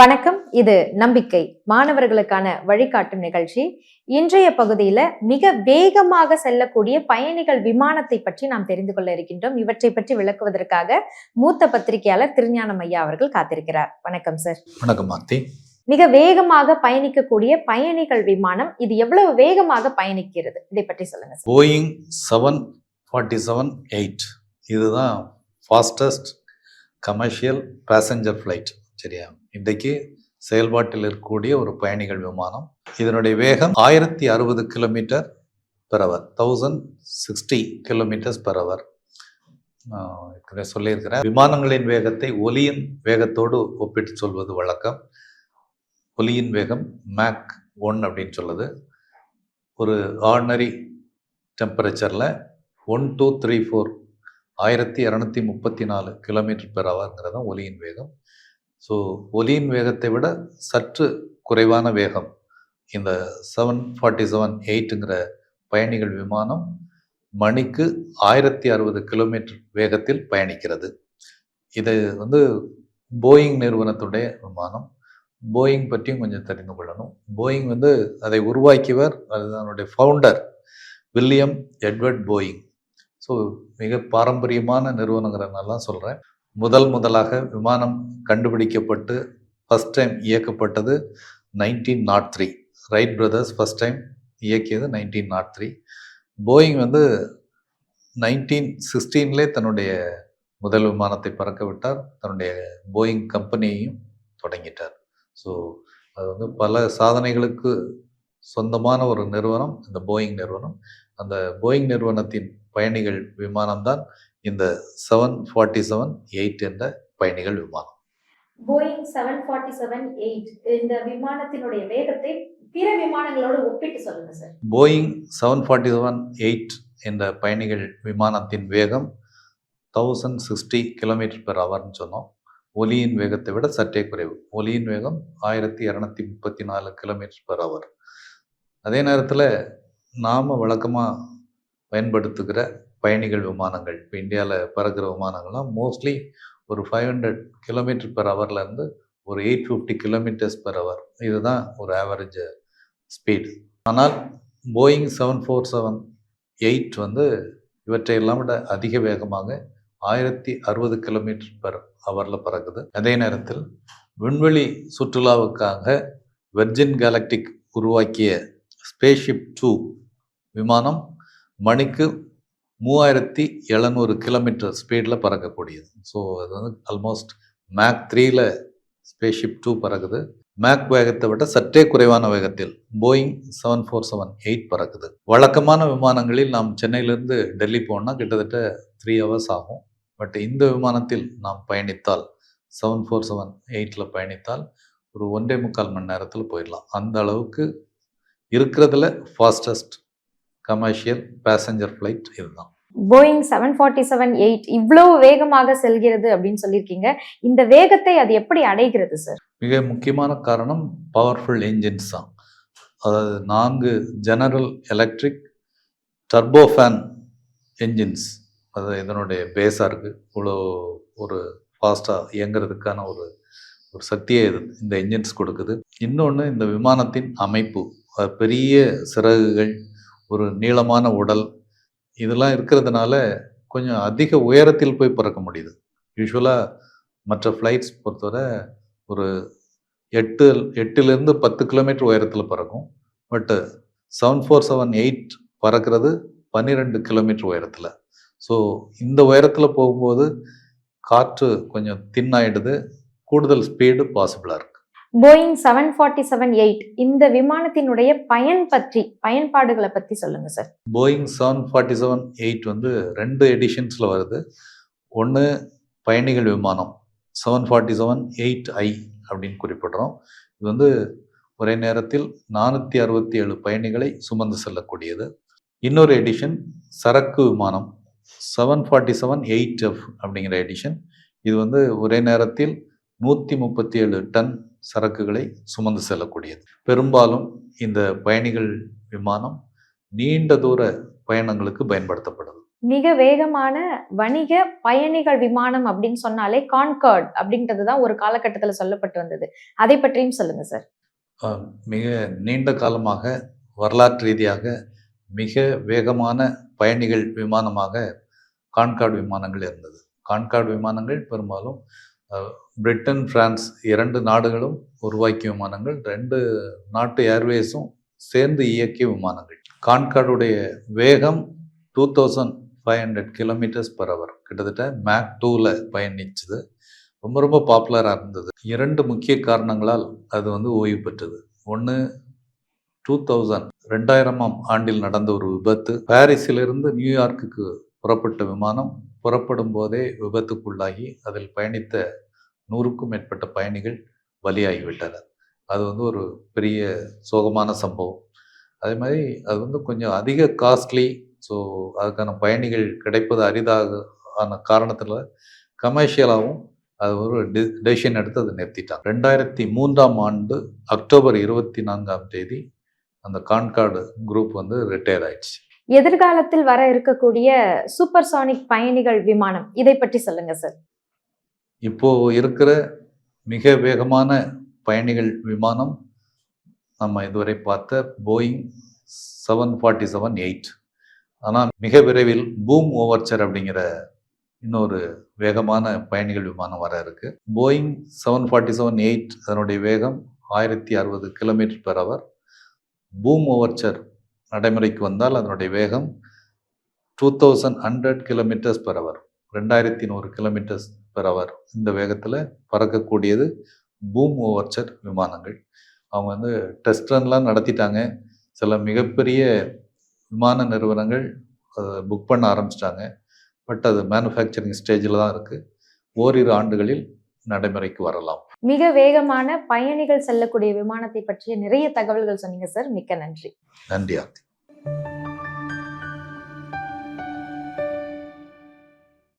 வணக்கம். இது நம்பிக்கை மாணவர்களுக்கான வழிகாட்டும் நிகழ்ச்சி. இன்றைய பகுதியில மிக வேகமாக செல்லக்கூடிய பயணிகள் விமானத்தை பற்றி நாம் தெரிந்து கொள்ள இருக்கின்றோம். இவற்றை பற்றி விளக்குவதற்காக மூத்த பத்திரிகையாளர் திருஞானம் ஐயா அவர்கள் காத்திருக்கிறார். வணக்கம் சார். வணக்கம் மாத்தி மிக வேகமாக பயணிக்கக்கூடிய பயணிகள் விமானம் இது எவ்வளவு வேகமாக பயணிக்கிறது? இதை பற்றி சொல்லுங்க sir. Boeing seven forty seven eight இதுதான் ஃபாஸ்டஸ்ட் கமர்ஷியல் பேசஞ்சர் ஃப்ளைட் சரியா? இன்றைக்கு செயல்பாட்டில் இருக்கக்கூடிய ஒரு பயணிகள் விமானம் இதனுடைய வேகம் ஆயிரத்தி அறுபது kilometre per hour thousand sixty kilometres per hour சொல்லியிருக்கிறேன். விமானங்களின் வேகத்தை ஒலியின் வேகத்தோடு ஒப்பிட்டு சொல்வது வழக்கம். ஒலியின் வேகம் மேக் ஒன் அப்படின்னு சொல்லுது. ஒரு ஆர்டினரி டெம்பரேச்சரில் ஒன் டூ த்ரீ ஃபோர் ஆயிரத்தி இரநூத்தி முப்பத்தி நாலு கிலோமீட்டர் பெர் ஹவர்ங்கிறது தான் ஒலியின் வேகம். ஸோ ஒலியின் வேகத்தை விட சற்று குறைவான வேகம். இந்த செவன் ஃபார்ட்டி செவன் எயிட்டுங்கிற பயணிகள் விமானம் மணிக்கு ஆயிரத்தி அறுபது கிலோமீட்டர் வேகத்தில் பயணிக்கிறது. இது வந்து போயிங் நிறுவனத்துடைய விமானம். போயிங் பற்றியும் கொஞ்சம் தெரிந்து கொள்ளணும். போயிங் வந்து அதை உருவாக்கியவர் அதனுடைய founder William Edward Boeing so மிக பாரம்பரியமான நிறுவனங்கிறனால சொல்கிறேன் முதல் முதலாக விமானம் கண்டுபிடிக்கப்பட்டு ஃபஸ்ட் டைம் இயக்கப்பட்டது nineteen nought three Wright brothers first time இயக்கியது nineteen nought three Boeing வந்து நைன்டீன் சிக்ஸ்டீன்லேயே தன்னுடைய முதல் விமானத்தை பறக்க விட்டார். தன்னுடைய போயிங் கம்பெனியையும் தொடங்கிட்டார். ஸோ அது வந்து பல சாதனைகளுக்கு சொந்தமான ஒரு நிறுவனம் இந்த போயிங் நிறுவனம். அந்த போயிங் நிறுவனத்தின் பயணிகள் விமானம்தான் இந்த செவன் ஃபார்ட்டி செவன் எயிட் என்ற பயணிகள் விமானம். Boeing seven forty seven eight இந்த விமானத்தினுடைய வேகத்தை பிற விமானங்களோடு ஒப்பிட்டு சொல்லுங்க sir. Boeing seven forty seven eight என்ற பயணிகள் விமானத்தின் வேகம் தௌசண்ட் சிக்ஸ்டி கிலோமீட்டர் பெர் ஹவர்னு சொன்னோம். ஒலியின் வேகத்தை விட சற்றே குறைவு. ஒலியின் வேகம் ஆயிரத்தி இரநூத்தி முப்பத்தி நாலு கிலோமீட்டர் பெர் ஹவர் அதே நேரத்தில் நாம் வழக்கமாக பயன்படுத்துகிற பயணிகள் விமானங்கள் இப்போ இந்தியாவில் பறக்கிற விமானங்கள்லாம் மோஸ்ட்லி ஒரு ஃபைவ் ஹண்ட்ரட் கிலோமீட்டர் பெர் ஹவர்லேருந்து ஒரு eight fifty kilometres per hour இதுதான் ஒரு ஆவரேஜ் ஸ்பீடு ஆனால் Boeing seven four seven eight வந்து இவற்றையெல்லாம் விட அதிக வேகமாக ஆயிரத்தி அறுபது கிலோமீட்டர் பெர் ஹவரில் பறக்குது. அதே நேரத்தில் விண்வெளி சுற்றுலாவுக்காக வெர்ஜின் கேலக்டிக் உருவாக்கிய ஸ்பேஸ்ஷிப் டூ விமானம் மணிக்கு மூவாயிரத்தி எழுநூறு கிலோமீட்டர் ஸ்பீடில் பறக்கக்கூடியது. ஸோ அது வந்து ஆல்மோஸ்ட் மேக் த்ரீல ஸ்பேஸ்ஷிப் டூ பறக்குது. மேக் வேகத்தை விட சற்றே குறைவான வேகத்தில் Boeing seven four seven eight பறக்குது. வழக்கமான விமானங்களில் நாம் சென்னையிலேருந்து டெல்லி போனால் கிட்டத்தட்ட த்ரீ ஹவர்ஸ் ஆகும். பட் இந்த விமானத்தில் நாம் பயணித்தால் செவன் ஃபோர் செவன் எயிட்டில் பயணித்தால் ஒரு ஒன்றே முக்கால் மணி நேரத்தில் போயிடலாம். அந்த அளவுக்கு இருக்கிறதுல ஃபாஸ்டஸ்ட் கமர்ஷியல் பேசஞ்சர் ஃப்ளைட் இதுதான். Boeing seven forty seven eight இவ்வளவு வேகமாக செல்கிறது அப்படின்னு சொல்லியிருக்கீங்க. இந்த வேகத்தை அது எப்படி அடைகிறது சார் மிக முக்கியமான காரணம் பவர்ஃபுல் என்ஜின்ஸ் தான். அதாவது நான்கு ஜெனரல் எலக்ட்ரிக் டர்போஃபேன் என்ஜின்ஸ் அது இதனுடைய பேஸாக இருக்குது இவ்வளோ ஒரு ஃபாஸ்ட்டாக இயங்குறதுக்கான ஒரு ஒரு சக்தியை இது இந்த என்ஜின்ஸ் கொடுக்குது. இன்னொன்று இந்த விமானத்தின் அமைப்பு. பெரிய சிறகுகள் ஒரு நீளமான உடல் இதெல்லாம் இருக்கிறதுனால கொஞ்சம் அதிக உயரத்தில் போய் பறக்க முடியுது. யூஸ்வலாக மற்ற ஃப்ளைட்ஸ் பொறுத்தவரை ஒரு எட்டு எட்டுலேருந்து பத்து கிலோமீட்டர் உயரத்தில் பறக்கும். பட்டு செவன் ஃபோர் செவன் எயிட் பறக்கிறது பன்னிரெண்டு கிலோமீட்டர் உயரத்தில். ஸோ இந்த உயரத்தில் போகும்போது காற்று கொஞ்சம் தின் ஆயிடுது. கூடுதல் ஸ்பீடு பாசிபிளாக இருக்குது Boeing seven forty seven eight இந்த விமானத்தினுடைய பயன் பற்றி பயன்பாடுகளை பற்றி சொல்லுங்கள் sir Boeing seven forty seven eight வந்து ரெண்டு எடிஷன்ஸில் வருது. ஒன்று பயணிகள் விமானம் seven forty seven eight I அப்படின்னு குறிப்பிடுறோம். இது வந்து ஒரே நேரத்தில் நானூற்றி அறுபத்தி ஏழு பயணிகளை சுமந்து செல்லக்கூடியது. இன்னொரு எடிஷன் சரக்கு விமானம் seven forty seven eight F அப்படிங்கிற எடிஷன் இது வந்து ஒரே நேரத்தில் நூற்றி முப்பத்தி ஏழு டன் சரக்குகளை சுமந்து செல்லக்கூடியது. பெரும்பாலும் இந்த பயணிகள் விமானம் நீண்ட தூர பயணங்களுக்கு பயன்படுத்தப்படுது. மிக வேகமான வணிக பயணிகள் விமானம் அப்படின்னு சொன்னாலே கான்கார்ட் அப்படின்றது தான் ஒரு காலகட்டத்துல சொல்லப்பட்டு வந்தது. அதை பற்றியும் சொல்லுங்க சார் மிக நீண்ட காலமாக வரலாற்று ரீதியாக மிக வேகமான பயணிகள் விமானமாக கான்கார்டு விமானங்கள் இருந்தது. கான்கார்டு விமானங்கள் பெரும்பாலும் பிரிட்டன் பிரான்ஸ் இரண்டு நாடுகளும் உருவாக்கிய விமானங்கள் ரெண்டு நாட்டு ஏர்வேஸும் சேர்ந்து இயக்கிய விமானங்கள். கான்கார்டுடைய வேகம் two thousand five hundred kilometres per hour கிட்டத்தட்ட மேக் டூவில் பயணிச்சது. ரொம்ப ரொம்ப பாப்புலராக இருந்தது. இரண்டு முக்கிய காரணங்களால் அது வந்து ஓய்வு பெற்றது. ஒன்று டூ தௌசண்ட் ரெண்டாயிரமாம் ஆண்டில் நடந்த ஒரு விபத்து. பாரிஸிலிருந்து நியூயார்க்குக்கு புறப்பட்ட விமானம் புறப்படும் போதே விபத்துக்குள்ளாகி அதில் பயணித்த நூறுக்கும் மேற்பட்ட பயணிகள் பலியாகிவிட்டனர். அது வந்து ஒரு பெரிய சோகமான சம்பவம். அதே மாதிரி அது வந்து கொஞ்சம் அதிக காஸ்ட்லி ஸோ அதுக்கான பயணிகள் கிடைப்பது அரிதாக ஆன காரணத்தில் கமர்ஷியலாகவும் அது ஒரு டெசிஷன் எடுத்து அதை நிறுத்திட்டாங்க. ரெண்டாயிரத்தி மூன்றாம் ஆண்டு அக்டோபர் இருபத்தி நான்காம் தேதி அந்த கான்கார்டு குரூப் வந்து ரிட்டையர் ஆயிடுச்சு. எதிர்காலத்தில் வர இருக்கக்கூடிய சூப்பர்சானிக் பயணிகள் விமானம் இதை பற்றி சொல்லுங்க சார் இப்போது இருக்கிற மிக வேகமான பயணிகள் விமானம் நம்ம இதுவரை பார்த்த Boeing seven forty seven eight ஆனால் மிக விரைவில் பூம் ஓவர்ச்சர் அப்படிங்கிற இன்னொரு வேகமான பயணிகள் விமானம் வர இருக்கு. Boeing seven forty seven eight அதனுடைய வேகம் ஆயிரத்தி அறுபது kilometre per hour Boom Overture நடைமுறைக்கு வந்தால் அதனுடைய வேகம் two thousand hundred kilometres per hour ரெண்டாயிரத்தி நூறு கிலோமீட்டர்ஸ் பெர் ஹவர் இந்த வேகத்தில் பறக்கக்கூடியது பூம் ஓவர்ச்சர் விமானங்கள். அவங்க வந்து டெஸ்ட் ரன்லாம் நடத்திட்டாங்க. சில மிகப்பெரிய விமான நிறுவனங்கள் அதை புக் பண்ண ஆரம்பிச்சிட்டாங்க. பட் அது மேனுஃபேக்சரிங் ஸ்டேஜில் தான் இருக்குது ஓரிரு ஆண்டுகளில் நடைமுறைக்கு வரலாம். மிக வேகமான பயணிகள் செல்லக்கூடிய விமானத்தை பற்றிய நிறைய தகவல்கள் சொன்னீங்க சார். மிக்க நன்றி. நன்றி ஆர்த்தி.